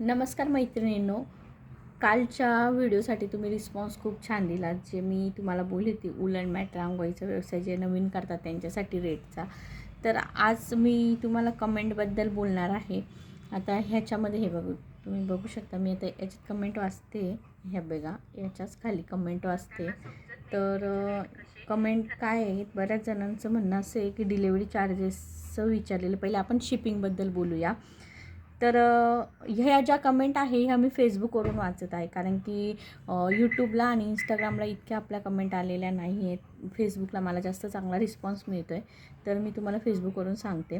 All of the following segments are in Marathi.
नमस्कार मैत्रिणींनो. कालच्या व्हिडिओसाठी तुम्ही रिस्पॉन्स खूप छान दिला जे मी तुम्हाला बोलली होती उलन मॅट रांगोळीचा व्यवसाय जे नवीन करतात त्यांच्यासाठी रेटचा तर आज मी तुम्हाला कमेंटबद्दल बोलणार आहे. आता ह्याच्यामध्ये हे बघू तुम्ही बघू शकता मी आता याच्यात कमेंट वाचते. ह्या बघा याच्याच खाली कमेंट वाचते. तर कमेंट काय आहे? बऱ्याच जणांचं म्हणणं असं आहे की डिलेवरी चार्जेसचं विचारलेलं. पहिले आपण शिपिंगबद्दल बोलूया. तर ह्या ज्या कमेंट आहे ह्या मी फेसबुकवरून वाचत आहे. कारण की यूट्यूबला आणि इंस्टाग्रामला इतक्या आपल्या कमेंट आलेल्या नाही आहेत फेसबुकला मला जास्त चांगला रिस्पॉन्स मिळतो आहे तर मी तुम्हाला फेसबुकवरून सांगते.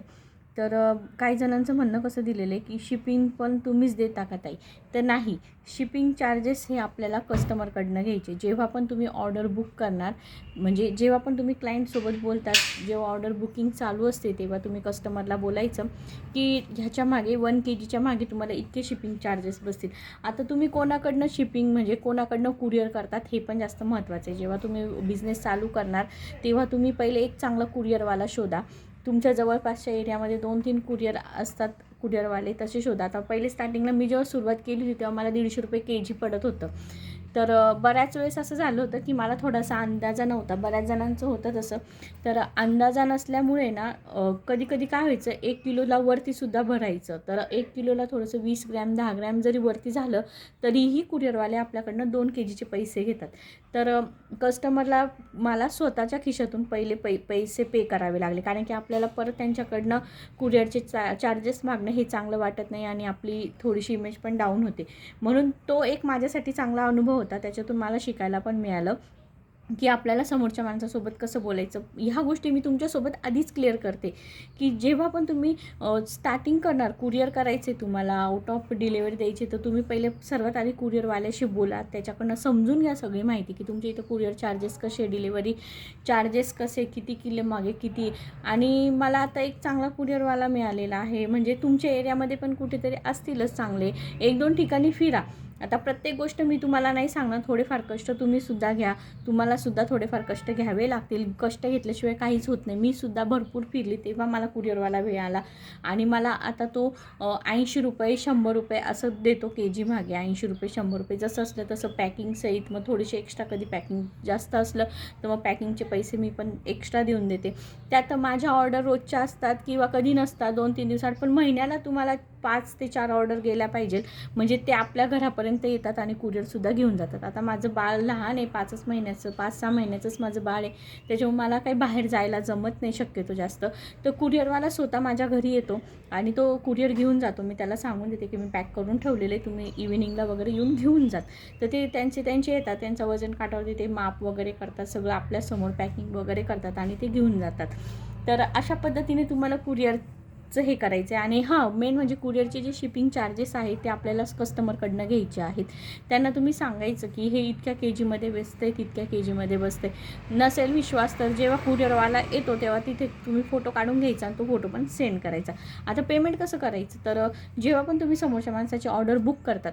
तर काही जणांचं म्हणणं कसं दिलेलं आहे की शिपिंग पण तुम्हीच देता का ताई? तर नाही शिपिंग चार्जेस हे आपल्याला कस्टमरकडनं घ्यायचे. जेव्हा पण तुम्ही ऑर्डर बुक करणार म्हणजे जेव्हा पण तुम्ही क्लायंटसोबत बोलतात जेव्हा ऑर्डर बुकिंग चालू असते तेव्हा तुम्ही कस्टमरला बोलायचं की ह्याच्या मागे वन के जीच्या मागे तुम्हाला इतके शिपिंग चार्जेस बसतील. आता तुम्ही कोणाकडनं शिपिंग म्हणजे कोणाकडनं कुरिअर करतात हे पण जास्त महत्त्वाचं आहे. जेव्हा तुम्ही बिझनेस चालू करणार तेव्हा तुम्ही पहिले एक चांगला कुरिअरवाला शोधा. तुमच्या जवळपासच्या एरियामध्ये दोन तीन कुरिअर असतात कुरिअरवाले तसे शोधा. आता पहिले स्टार्टिंगला मी जेव्हा सुरुवात केली होती तेव्हा मला दीडशे रुपये के जी पडत होतं. तर बऱ्याच वेळेस असं झालं होतं की मला थोडासा अंदाजा नव्हता. बऱ्याच जणांचं होतं तसं. तर अंदाजा नसल्यामुळे ना कधी कधी काय व्हायचं एक किलोला वरतीसुद्धा भरायचं. तर एक किलोला थोडंसं वीस ग्रॅम दहा ग्रॅम जरी वरती झालं तरीही कुरिअरवाले आपल्याकडनं दोन के जीचे पैसे घेतात. तर कस्टमरला मला स्वतःच्या खिशातून पहिले पै पैसे पे करावे लागले. कारण की आपल्याला परत त्यांच्याकडनं कुरिअरचे चा चार्जेस मागणं हे चांगलं वाटत नाही आणि आपली थोडीशी इमेज पण डाऊन होते. म्हणून तो एक माझ्यासाठी चांगला अनुभव होता त्याच्यातून मला शिकायला पण मिळालं की आपल्याला समोरच्या माणसासोबत कसं बोलायचं. ह्या गोष्टी मी तुमच्यासोबत आधीच क्लिअर करते की जेव्हा पण तुम्ही स्टार्टिंग करणार कुरिअर करायचे तुम्हाला आउट ऑफ डिलेवरी द्यायची तर तुम्ही पहिले सर्वात आधी कुरिअरवाल्याशी बोला. त्याच्याकडनं समजून घ्या सगळी माहिती की तुमच्या इथं कुरिअर चार्जेस कसे डिलेवरी चार्जेस कसे किती किलो मागे किती आणि मला आता एक चांगला कुरिअरवाला मिळालेला आहे. म्हणजे तुमच्या एरियामध्ये पण कुठेतरी असतीलच चांगले. एक दोन ठिकाणी फिरा. आता प्रत्येक गोष्ट मी तुम्हाला नाही सांगणार थोडेफार कष्ट तुम्हीसुद्धा घ्या. तुम्हालासुद्धा थोडेफार कष्ट घ्यावे लागतील. कष्ट घेतल्याशिवाय काहीच होत नाही. मी सुद्धा भरपूर फिरली तेव्हा मला कुरिअरवाला वेळ आला. आणि मला आता तो ऐंशी रुपये शंभर रुपये असं देतो के जी मागे. ऐंशी रुपये शंभर रुपये जसं असलं तसं पॅकिंग सहित मग थोडेसे एक्स्ट्रा कधी पॅकिंग जास्त असलं तर मग पॅकिंगचे पैसे मी पण एक्स्ट्रा देऊन देते. त्यात माझ्या ऑर्डर रोजच्या असतात किंवा कधी नसतात दोन तीन दिवसात पण महिन्याला तुम्हाला पाच ते चार ऑर्डर गेल्या पाहिजेत. म्हणजे ते आपल्या घरापर्यंत येतात आणि कुरिअरसुद्धा घेऊन जातात. आता माझं बाळ लहान आहे पाचच महिन्याचं पाच सहा महिन्याचंच माझं बाळ आहे. त्याच्यामुळे मला काही बाहेर जायला जमत नाही शक्यतो जास्त. तर कुरिअरवाला स्वतः माझ्या घरी येतो आणि तो कुरिअर घेऊन जातो. मी त्याला सांगून देते की मी पॅक करून ठेवलेले तुम्ही इव्हिनिंगला वगैरे येऊन घेऊन जात. तर ते त्यांचे त्यांचे येतात. त्यांचं वजन काटावरती ते माप वगैरे करतात. सगळं आपल्यासमोर पॅकिंग वगैरे करतात आणि ते घेऊन जातात. तर अशा पद्धतीने तुम्हाला कुरिअर चं हे करायचं आहे आणि हां मेन म्हणजे कुरिअरचे जे शिपिंग चार्जेस आहेत ते आपल्याला कस्टमरकडनं घ्यायचे आहेत. त्यांना तुम्ही सांगायचं की हे इतक्या के जीमध्ये बसतं आहे तितक्या के जीमध्ये बसतं आहे नसेल विश्वास तर जेव्हा कुरिअरवाला येतो तेव्हा तिथे तुम्ही फोटो काढून घ्यायचा आणि तो फोटो पण सेंड करायचा. आता पेमेंट कसं करायचं? तर जेव्हा पण तुम्ही समोरच्या माणसाची ऑर्डर बुक करतात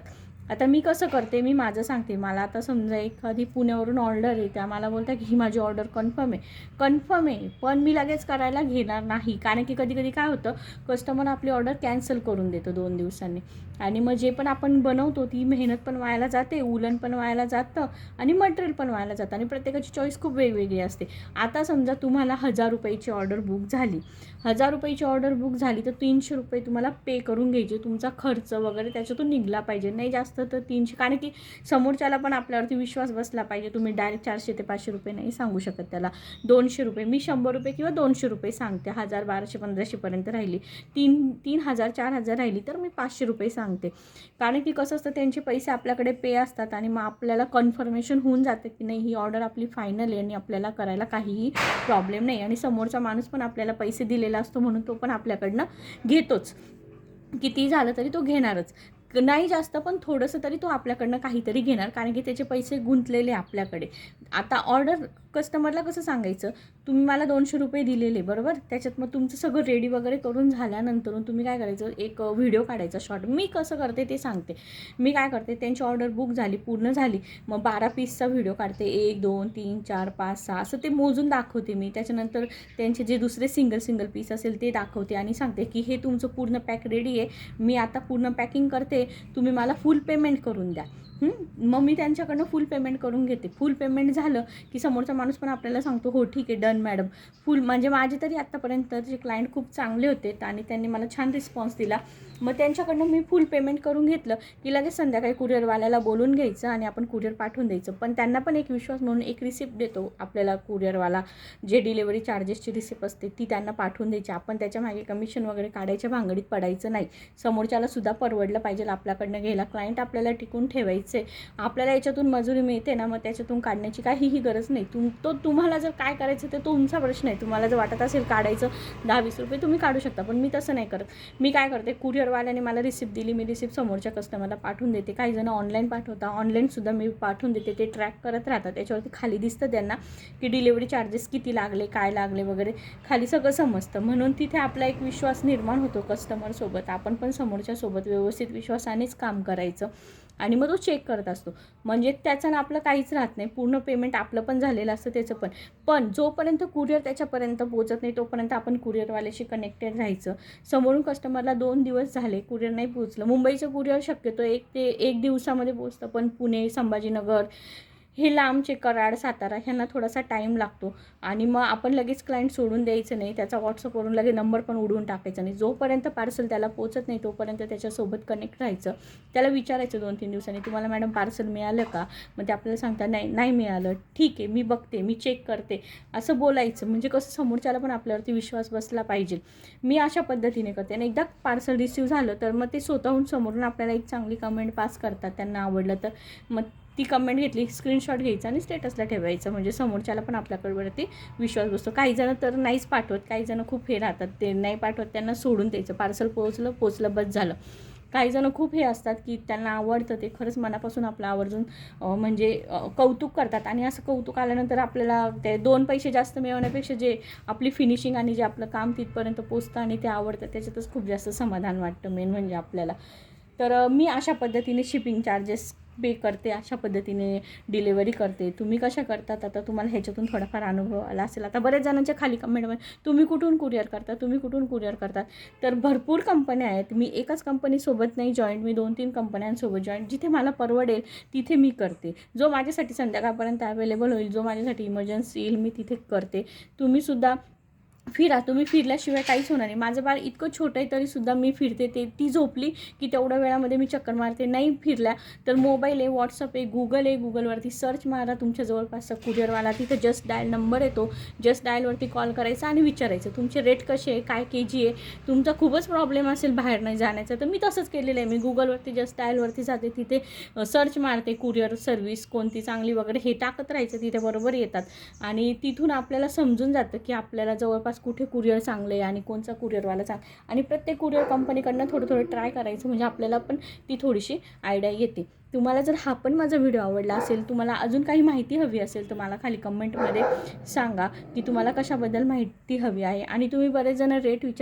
आता मी कसं करते मी माझं सांगते. मला आता समजा एखादी पुण्यावरून ऑर्डर आहे त्या मला बोलतात की ही माझी ऑर्डर कन्फर्म आहे. कन्फर्म आहे पण मी लगेच करायला घेणार नाही. कारण की कधी कधी काय होतं कस्टमर आपली ऑर्डर कॅन्सल करून देतो दोन दिवसांनी. आणि मग जे पण आपण बनवतो ती मेहनत पण व्हायला जाते उलन पण व्हायला जातं आणि मटेरियल पण व्हायला जातं. आणि प्रत्येकाची चॉईस खूप वेगवेगळी असते. आता समजा तुम्हाला हजार रुपयाची ऑर्डर बुक झाली. हजार रुपयाची ऑर्डर बुक झाली तर तीनशे रुपये तुम्हाला पे करून घ्यायचे. तुमचा खर्च वगैरे त्याच्यातून निघला पाहिजे. नाही जास्त तर तीनशे. कारण की समोरच्याला पण आपल्यावरती विश्वास बसला पाहिजे. तुम्ही डायरेक्ट चारशे ते पाचशे रुपये नाही सांगू शकत त्याला. दोनशे रुपये. मी शंभर रुपये किंवा दोनशे रुपये सांगते. हजार बाराशे पंधराशेपर्यंत राहिली. तीन तीन हजार चार हजार राहिली तर मी पाचशे रुपये सांगते. कारण की कसं असतं त्यांचे पैसे आपल्याकडे पे असतात आणि मग आपल्याला कन्फर्मेशन होऊन जातं की नाही ही ऑर्डर आपली फायनल आहे आणि आपल्याला करायला काहीही प्रॉब्लेम नाही. आणि समोरचा माणूस पण आपल्याला पैसे दिलेला असतो म्हणून तो पण आपल्याकडनं घेतोच. किती झालं तरी तो घेणारच. नाही जास्त पण थोडंसं तरी तो आपल्याकडनं काहीतरी घेणार. कारण की त्याचे पैसे गुंतलेले आपल्याकडे. आता ऑर्डर कस्टमरला कसं सांगायचं? तुम्ही मला दोनशे रुपये दिलेले बरोबर? त्याच्यात मग तुमचं सगळं रेडी वगैरे करून झाल्यानंतर तुम्ही काय करायचं? एक व्हिडिओ काढायचा शॉर्ट मी कसं करते ते सांगते. मी काय करते त्यांची ऑर्डर बुक झाली पूर्ण झाली मग बारा पीसचा व्हिडिओ काढते. एक दोन तीन चार पाच सहा असं ते मोजून दाखवते मी. त्याच्यानंतर त्यांचे जे दुसरे सिंगल सिंगल पीस असेल ते दाखवते आणि सांगते की हे तुमचं पूर्ण पॅक रेडी आहे. मी आता पूर्ण पॅकिंग करते. तुम्ही मला फुल पेमेंट करून द्या. मग मी त्यांच्याकडनं फुल पेमेंट करून घेते. फुल पेमेंट झालं की समोरचा माणूस पण आपल्याला सांगतो हो ठीक आहे डन मॅडम फुल म्हणजे माझे तरी आत्तापर्यंतचे क्लायंट खूप चांगले होते आणि त्यांनी मला छान रिस्पॉन्स दिला. मग त्यांच्याकडनं मी फुल पेमेंट करून घेतलं की लगेच संध्याकाळी कुरिअरवाल्याला बोलून घ्यायचं आणि आपण कुरिअर पाठवून द्यायचं. पण त्यांना पण एक विश्वास म्हणून एक रिसिप्ट देतो आपल्याला कुरिअरवाला जे डिलेवरी चार्जेसची रिसिप्ट असते ती त्यांना पाठवून द्यायची. आपण त्याच्यामागे कमिशन वगैरे काढायच्या भांगडीत पडायचं नाही. समोरच्याला सुद्धा परवडलं पाहिजे आपल्याकडनं घ्यायला. क्लायंट आपल्याला टिकून ठेवायचे. आपल्याला याच्यातून मजुरी मिळते ना मग त्याच्यातून काढण्याची काहीही गरज नाही. तुम तो तुम्हाला जर काय करायचं ते तुमचा प्रश्न आहे. तुम्हाला जर वाटत असेल काढायचं दहा वीस रुपये तुम्ही काढू शकता. पण मी तसं नाही करत. मी काय करते कुरिअरवाल्याने मला रिसिप्ट दिली. मी रिसिप्ट समोरच्या कस्टमरला पाठवून देते. काही जण ऑनलाईन पाठवता. ऑनलाईनसुद्धा मी पाठवून देते. ते ट्रॅक करत राहतात. त्याच्यावरती खाली दिसतं त्यांना की डिलिव्हरी चार्जेस किती लागले काय लागले वगैरे. खाली सगळं समजतं. म्हणून तिथे आपला एक विश्वास निर्माण होतो कस्टमरसोबत आपण पण समोरच्यासोबत व्यवस्थित विश्वासानेच काम करायचं. आणि मग तो चेक करत असतो. म्हणजे त्याचं ना आपलं काहीच राहत नाही. पूर्ण पेमेंट आपलं पण झालेलं असतं त्याचं पण. पण जोपर्यंत कुरिअर त्याच्यापर्यंत पोहोचत नाही तोपर्यंत आपण कुरिअरवाल्याशी कनेक्टेड राहायचं. समोरून कस्टमरला दोन दिवस झाले कुरिअर नाही पोहोचलं. मुंबईचं कुरिअर शक्यतो एक ते एक दिवसामध्ये पोहोचतं. पण पुणे संभाजीनगर हे लांबचे कराड सातारा ह्यांना थोडासा टाईम लागतो. आणि मग आपण लगेच क्लायंट सोडून द्यायचं नाही त्याचा व्हॉट्सअपवरून लगेच नंबर पण उडवून टाकायचा नाही. जोपर्यंत पार्सल त्याला पोचत नाही तोपर्यंत त्याच्यासोबत कनेक्ट राहायचं. त्याला विचारायचं दोन तीन दिवसांनी तुम्हाला मॅडम पार्सल मिळालं का? मग ते आपल्याला सांगतात नाही नाही मिळालं. ठीक आहे मी बघते मी चेक करते. असं बोलायचं. म्हणजे कसं समोरच्याला पण आपल्यावरती विश्वास बसला पाहिजे. मी अशा पद्धतीने करते. आणि एकदा पार्सल रिसिव्ह झालं तर मग ते स्वतःहून समोरून आपल्याला एक चांगली कमेंट पास करतात. त्यांना आवडलं तर. मग ती कमेंट घेतली स्क्रीनशॉट घ्यायचा आणि स्टेटसला ठेवायचं. म्हणजे समोरच्याला पण आपल्याकडवरती विश्वास बसतो. काही जण तर नाहीच पाठवत काही जण खूप हे राहतात. ते नाही पाठवत त्यांना सोडून द्यायचं. पार्सल पोहोचलं पोचलं बस झालं. काही जण खूप हे असतात की त्यांना आवडतं ते. खरंच मनापासून आपलं आवर्जून म्हणजे कौतुक करतात. आणि असं कौतुक आल्यानंतर आपल्याला ते दोन पैसे जास्त मिळवण्यापेक्षा जे आपली फिनिशिंग आणि जे आपलं काम तिथपर्यंत पोचतं आणि ते आवडतं त्याच्यातच खूप जास्त समाधान वाटतं मेन म्हणजे आपल्याला. तर मी अशा पद्धतीने शिपिंग चार्जेस पे करते अशा पद्धतीने डिलेवरी करते. तुम्ही कशा करतात? आता तुम्हाला ह्याच्यातून थोडाफार अनुभव आला असेल. आता बऱ्याच जणांच्या खाली कमेंटमध्ये तुम्ही कुठून कुरिअर करता? तुम्ही कुठून कुरिअर करतात तर भरपूर कंपन्या आहेत. मी एकाच कंपनीसोबत नाही जॉईंट मी दोन तीन कंपन्यांसोबत जॉईंट जिथे मला परवडेल तिथे मी करते. जो माझ्यासाठी संध्याकाळपर्यंत अवेलेबल होईल जो माझ्यासाठी इमर्जन्सी येईल मी तिथे करते. तुम्हीसुद्धा फिरा तुम्ही फिरल्याशिवाय काहीच होणार नाही. माझं बाळ इतकं छोटं आहे तरीसुद्धा मी फिरते. ते ती झोपली की तेवढ्या वेळामध्ये मी चक्कर मारते. नाही फिरल्या तर मोबाईल आहे व्हॉट्सअप आहे गुगल आहे गुगलवरती सर्च मारा. तुमच्या जवळपासचा कुरिअरवाला तिथं जस्ट डायल नंबर येतो. जस्ट डायलवरती कॉल करायचा आणि विचारायचं तुमचे रेट कसे आहे काय के जी आहे? तुमचा खूपच प्रॉब्लेम असेल बाहेर नाही जाण्याचा. तर मी तसंच केलेलं आहे. मी गुगलवरती जस्ट डायलवरती जाते. तिथे सर्च मारते कुरिअर सर्व्हिस कोणती चांगली वगैरे हे टाकत राहायचं. तिथे बरोबर येतात. आणि तिथून आपल्याला समजून जातं की आपल्याला जवळपास कुठे कुरिअर चांगले आहे आणि कोणचा कुरिअरवाला चांग आणि प्रत्येक कुरिअर कंपनीकडनं थोडं थोडं ट्राय करायचं म्हणजे आपल्याला पण ती थोडीशी आयडिया येते. तुम्हाला जर हा पण माझा व्हिडिओ आवडला असेल तुम्हाला अजून काही माहिती हवी असेल तर मला खाली कमेंटमध्ये सांगा की तुम्हाला कशाबद्दल माहिती हवी आहे. आणि तुम्ही बरेच जण रेट विचार